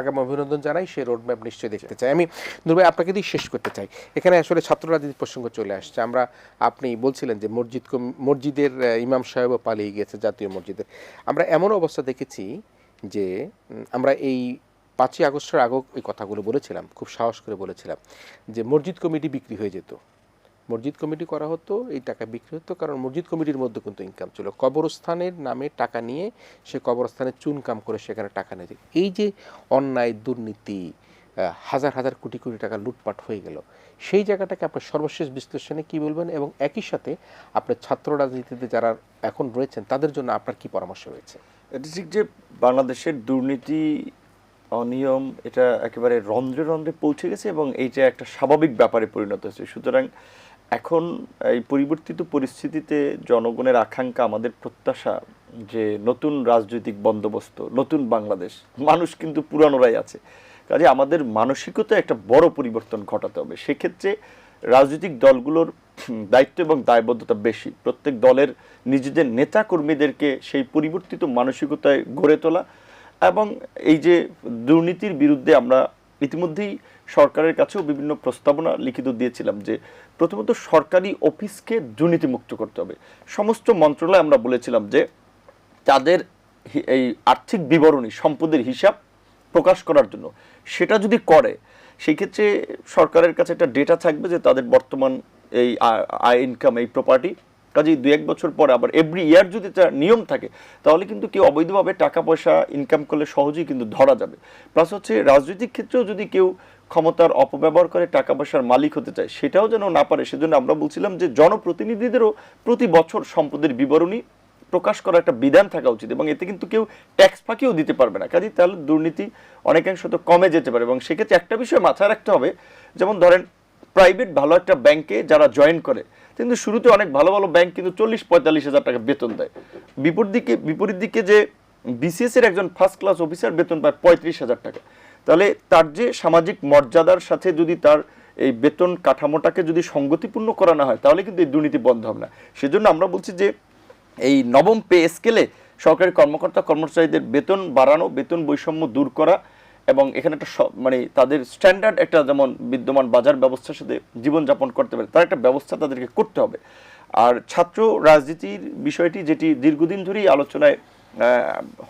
আগাম অভিনন্দন জানাই, সেই রোড ম্যাপ নিশ্চয়ই দেখতে চাই। আমি দুর্ভাই আপনাকে দিয়ে শেষ করতে চাই। এখানে আসলে ছাত্র রাজনীতির প্রসঙ্গ চলে আসছে, আমরা, আপনি বলছিলেন যে মসজিদ মসজিদের ইমাম সাহেবও পালিয়ে গিয়েছে জাতীয় মসজিদের আমরা এমন অবস্থা দেখেছি যে আমরা এই পাঁচই আগস্টের আগেও এই কথাগুলো বলেছিলাম, খুব সাহস করে বলেছিলাম যে মসজিদ কমিটি বিক্রি হয়ে যেত। মসজিদ কমিটি করা হতো, এই টাকা বিক্রি হতো, কারণ মসজিদ কমিটির মধ্যে কিন্তু ইনকাম ছিল। কবরস্থানের নামে টাকা নিয়ে সে কবরস্থানে চুনকাম করে সেখানে টাকা নিয়ে। এই যে অন্যায়, দুর্নীতি হাজার হাজার কোটি কোটি টাকা লুটপাট হয়ে গেল, সেই জায়গাটাকে আপনার সর্বশেষ বিশ্লেষণে কি বলবেন? এবং একই সাথে আপনার ছাত্র রাজনীতিতে যারা এখন রয়েছেন, তাদের জন্য আপনার কি পরামর্শ রয়েছে? এটা ঠিক যে বাংলাদেশের দুর্নীতি, অনিয়ম, এটা একেবারে রন্ধ্রে রন্ধ্রে পৌঁছে গেছে এবং এইটা একটা স্বাভাবিক ব্যাপারে পরিণত হয়েছে। সুতরাং এখন এই পরিবর্তিত পরিস্থিতিতে জনগণের আকাঙ্ক্ষা, আমাদের প্রত্যাশা যে নতুন রাজনৈতিক বন্দোবস্ত, নতুন বাংলাদেশ, মানুষ কিন্তু পুরানোরাই আছে। কাজে আমাদের মানসিকতা একটা বড় পরিবর্তন ঘটাতে হবে। সেক্ষেত্রে রাজনৈতিক দলগুলোর দায়িত্ব এবং দায়বদ্ধতা বেশি। প্রত্যেক দলের নিজেদের নেতা কর্মীদেরকে সেই পরিবর্তিত মানসিকতায় গড়ে তোলা এবং এই যে দুর্নীতির বিরুদ্ধে আমরা ইতিমধ্যেই সরকারের কাছেও বিভিন্ন প্রস্তাবনা লিখিত দিয়েছিলাম যে প্রথমত সরকারি অফিসকে দুর্নীতিমুক্ত করতে হবে। সমস্ত মন্ত্রণালয় আমরা বলেছিলাম যে তাদের এই আর্থিক বিবরণী, সম্পদের হিসাব প্রকাশ করার জন্য। সেটা যদি করে, সেই ক্ষেত্রে সরকারের কাছে একটা ডেটা থাকবে যে তাদের বর্তমান এই আয় ইনকাম এই প্রপার্টি কাজেই দু এক বছর পর আবার এভরি ইয়ার যদি তার নিয়ম থাকে, তাহলে কিন্তু কেউ অবৈধভাবে টাকা পয়সা ইনকাম করলে সহজেই কিন্তু ধরা যাবে। প্লাস হচ্ছে রাজনৈতিক ক্ষেত্রেও যদি কেউ ক্ষমতার অপব্যবহার করে টাকা পয়সার মালিক হতে চায়, সেটাও যেন না পারে, সেজন্য আমরা বলছিলাম যে জনপ্রতিনিধিদেরও প্রতি বছর সম্পদের বিবরণী প্রকাশ করার একটা বিধান থাকা উচিত এবং এতে কিন্তু কেউ ট্যাক্স ফাঁকিও দিতে পারবে না। কাজে তাহলে দুর্নীতি অনেকাংশ তো কমে যেতে পারে এবং সেক্ষেত্রে একটা বিষয় মাথায় রাখতে হবে, যেমন ধরেন প্রাইভেট ভালো একটা ব্যাংকে যারা জয়েন করে কিন্তু শুরুতে অনেক ভালো ভালো ব্যাংক কিন্তু চল্লিশ, পঁয়তাল্লিশ হাজার টাকা বেতন দেয়। বিপরীত দিকে বিপরীত দিকে যে বিসিএস এর একজন ফার্স্ট ক্লাস অফিসার বেতন পায় পঁয়ত্রিশ হাজার টাকা। তাহলে তার যে সামাজিক মর্যাদার সাথে যদি তার এই বেতন কাঠামোটাকে যদি সঙ্গতিপূর্ণ করা না হয়, তাহলে কিন্তু এই দুর্নীতি বন্ধ হবে না। সেজন্য আমরা বলছি যে এই নবম পে স্কেলে সরকারি কর্মকর্তা, কর্মচারীদের বেতন বাড়ানো, বেতন বৈষম্য দূর করা এবং এখানে একটা মানে তাদের স্ট্যান্ডার্ড একটা যেমন বিদ্যমান বাজার ব্যবস্থার সাথে জীবনযাপন করতে পারে, তার একটা ব্যবস্থা তাদেরকে করতে হবে। আর ছাত্র রাজনীতির বিষয়টি যেটি দীর্ঘদিন ধরেই আলোচনায়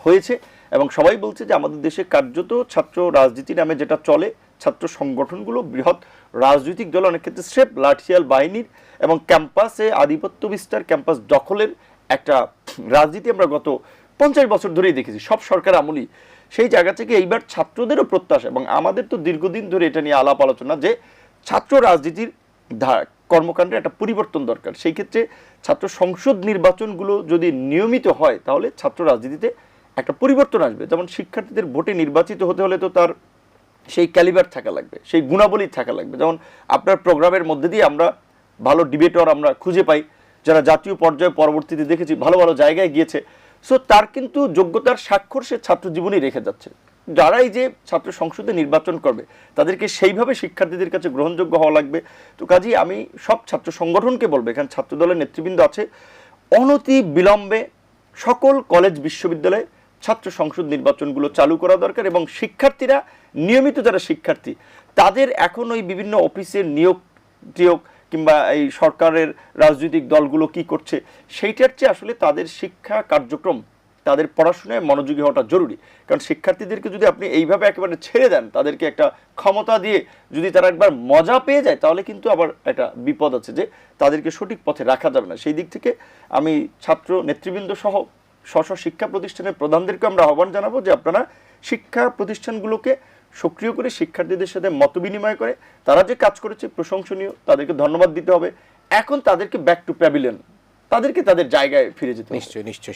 হয়েছে এবং সবাই বলছে যে আমাদের দেশে কার্যত ছাত্র রাজনীতি নামে যেটা চলে, ছাত্র সংগঠনগুলো বৃহৎ রাজনৈতিক দল, অনেক ক্ষেত্রে স্রেফ লাঠিয়াল বাহিনীর এবং ক্যাম্পাসে আধিপত্য বিস্তার, ক্যাম্পাস দখলের একটা রাজনীতি আমরা গত পঞ্চাশ বছর ধরেই দেখেছি, সব সরকার আমলই। সেই জায়গা থেকে এইবার ছাত্রদেরও প্রত্যাশা এবং আমাদের তো দীর্ঘদিন ধরে এটা নিয়ে আলাপ আলোচনা যে ছাত্র রাজনীতির কর্মকাণ্ডে একটা পরিবর্তন দরকার। সেই ক্ষেত্রে ছাত্র সংসদ নির্বাচনগুলো যদি নিয়মিত হয়, তাহলে ছাত্র রাজনীতিতে একটা পরিবর্তন আসবে। যেমন শিক্ষার্থীদের ভোটে নির্বাচিত হতে হলে তো তার সেই ক্যালিবার থাকা লাগবে, সেই গুণাবলী থাকা লাগবে। যেমন আপনার প্রোগ্রামের মধ্যে দিয়ে আমরা ভালো ডিবেটর আমরা খুঁজে পাই, যারা জাতীয় পর্যায়ে পরবর্তীতে দেখেছি ভালো ভালো জায়গায় গিয়েছে। সো তার কিন্তু যোগ্যতার স্বাক্ষর সে ছাত্র জীবনেই রেখে যাচ্ছে। যারাই যে ছাত্র সংসদে নির্বাচন করবে, তাদেরকে সেইভাবে শিক্ষার্থীদের কাছে গ্রহণযোগ্য হওয়া লাগবে। তো কাজেই আমি সব ছাত্র সংগঠনকে বলব, এখানে ছাত্র দলের নেতৃবৃন্দ আছে, অনতি বিলম্বে সকল কলেজ, বিশ্ববিদ্যালয়ে ছাত্র সংসদ নির্বাচনগুলো চালু করা দরকার এবং শিক্ষার্থীরা, নিয়মিত যারা শিক্ষার্থী, তাদের এখন ওই বিভিন্ন অফিসের নিয়োগ টিয়োগ কিংবা এই সরকারের রাজনৈতিক দলগুলো কি করছে, সেইটার চেয়ে আসলে তাদের শিক্ষা কার্যক্রম, তাদের পড়াশোনায় মনোযোগী হওয়াটা জরুরি। কারণ শিক্ষার্থীদেরকে যদি আপনি এইভাবে একেবারে ছেড়ে দেন, তাদেরকে একটা ক্ষমতা দিয়ে যদি তারা একবার মজা পেয়ে যায়, তাহলে কিন্তু আবার একটা বিপদ আছে যে তাদেরকে সঠিক পথে রাখা যাবে না। সেই দিক থেকে আমি ছাত্র নেতৃবৃন্দ সহ স্ব শিক্ষা প্রতিষ্ঠানের প্রধানদেরকে আমরা আহ্বান জানাব যে আপনারা শিক্ষা প্রতিষ্ঠানগুলোকে সক্রিয় করে শিক্ষার্থীদের সাথে মত বিনিময় করে, তারা যে কাজ করেছে প্রশংসনীয়, তাদেরকে ধন্যবাদ দিতে হবে। এখন তাদেরকে ব্যাক টু প্যাভিলিয়ন তাদেরকে তাদের জায়গায় ফিরে যেতে নিশ্চয়ই নিশ্চয়ই।